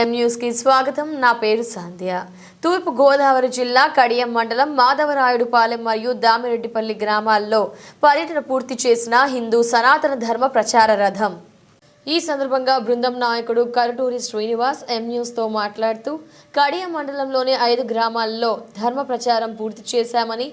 ఎం న్యూస్కి స్వాగతం. నా పేరు సంధ్య. తూర్పు గోదావరి జిల్లా కడియం మండలం మాధవరాయుడుపాలెం మరియు దామిరెడ్డిపల్లి గ్రామాల్లో పర్యటన పూర్తి చేసిన హిందూ సనాతన ధర్మ ప్రచార రథం. ఈ సందర్భంగా బృందం నాయకుడు కరటూరి శ్రీనివాస్ ఎం న్యూస్తో మాట్లాడుతూ కడియం మండలంలోని ఐదు గ్రామాల్లో ధర్మ ప్రచారం పూర్తి చేశామని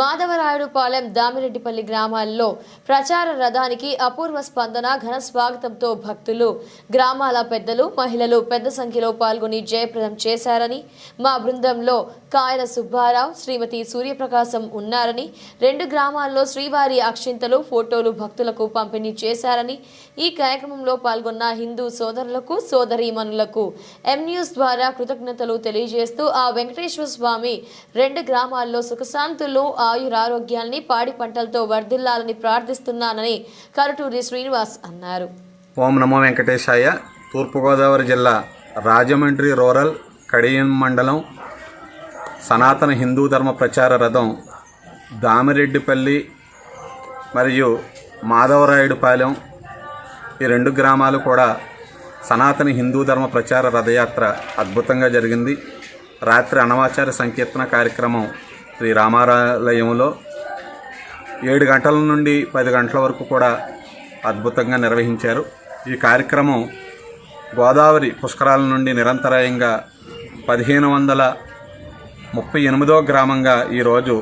మాధవరాయుడుపాలెం దామిరెడ్డిపల్లి గ్రామాల్లో ప్రచార రథానికి అపూర్వ స్పందన ఘన స్వాగతంతో భక్తులు గ్రామాల పెద్దలు మహిళలు పెద్ద సంఖ్యలో పాల్గొని జయప్రదం చేశారని మా బృందంలో కాయల సుబ్బారావు శ్రీమతి సూర్యప్రకాశం ఉన్నారని రెండు గ్రామాల్లో శ్రీవారి అక్షింతలు ఫోటోలు భక్తులకు పంపిణీ చేశారని ఈ కార్యక్రమంలో పాల్గొన్న హిందూ సోదరులకు సోదరీమణులకు ఎం న్యూస్ ద్వారా కృతజ్ఞతలు తెలియజేస్తూ ఆ వెంకటేశ్వర స్వామి రెండు గ్రామాల్లో సుఖశాంతులు ఆయురారోగ్యాల్ని పాడి పంటలతో వర్ధిల్లాలని ప్రార్థిస్తున్నానని కరటూరి శ్రీనివాస్ అన్నారు. ఓం నమో వెంకటేశాయ. తూర్పుగోదావరి జిల్లా రాజమండ్రి రూరల్ కడియం మండలం సనాతన హిందూ ధర్మ ప్రచార రథం దామిరెడ్డిపల్లి మరియు మాధవరాయుడుపాలెం ఈ రెండు గ్రామాలు కూడా సనాతన హిందూ ధర్మ ప్రచార రథయాత్ర అద్భుతంగా జరిగింది. రాత్రి అనవాచార సంకీర్తన కార్యక్రమం శ్రీ రామాలయంలో ఏడు గంటల నుండి పది గంటల వరకు కూడా అద్భుతంగా నిర్వహించారు. ఈ కార్యక్రమం గోదావరి పుష్కరాల నుండి నిరంతరాయంగా పదిహేను వందల ముప్పై ఎనిమిదో గ్రామంగా ఈరోజు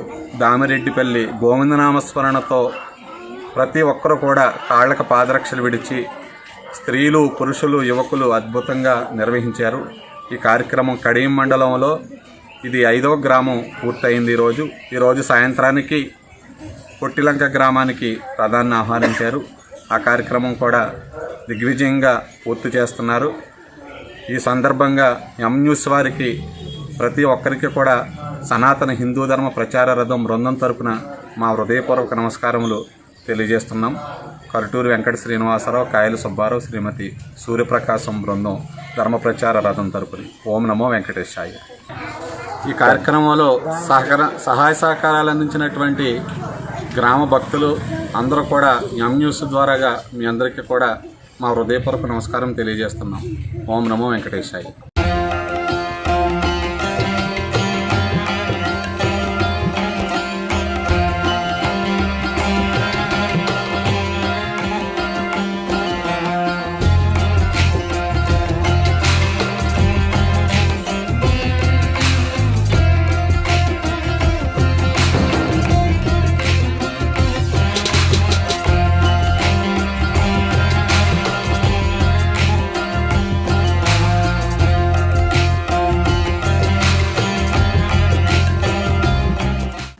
దామిరెడ్డిపల్లి గోవిందనామస్మరణతో ప్రతి ఒక్కరూ కూడా కాళ్ళకు పాదరక్షలు విడిచి స్త్రీలు పురుషులు యువకులు అద్భుతంగా నిర్వహించారు. ఈ కార్యక్రమం కడియం మండలంలో ఇది ఐదవ గ్రామం పూర్తయింది ఈరోజు. ఈరోజు సాయంత్రానికి పొట్టిలంక గ్రామానికి ప్రధాన్ని ఆహ్వానించారు. ఆ కార్యక్రమం కూడా దిగ్విజయంగా పూర్తి చేస్తున్నారు. ఈ సందర్భంగా ఎం న్యూస్ వారికి ప్రతి ఒక్కరికి కూడా సనాతన హిందూ ధర్మ ప్రచార రథం బృందం తరపున మా హృదయపూర్వక నమస్కారములు తెలియజేస్తున్నాం. కరటూరి వెంకట శ్రీనివాసరావు కాయలు సుబ్బారావు శ్రీమతి సూర్యప్రకాశం బృందం ధర్మ ప్రచార రథం తరపున. ఓం నమో వెంకటేశాయ. ఈ కార్యక్రమంలో సహకార సహాయ సహకారాలు అందించినటువంటి గ్రామ భక్తులు అందరూ కూడా ఎం న్యూస్ ద్వారాగా మీ అందరికీ కూడా మా హృదయపూర్వక నమస్కారం తెలియజేస్తున్నాం. ఓం నమో వెంకటేశాయ.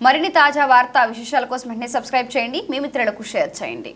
మరిన్ని తాజా వార్తా విశేషాల కోసం వెంటనే సబ్స్క్రైబ్ చేయండి. మీ మిత్రులకు షేర్ చేయండి.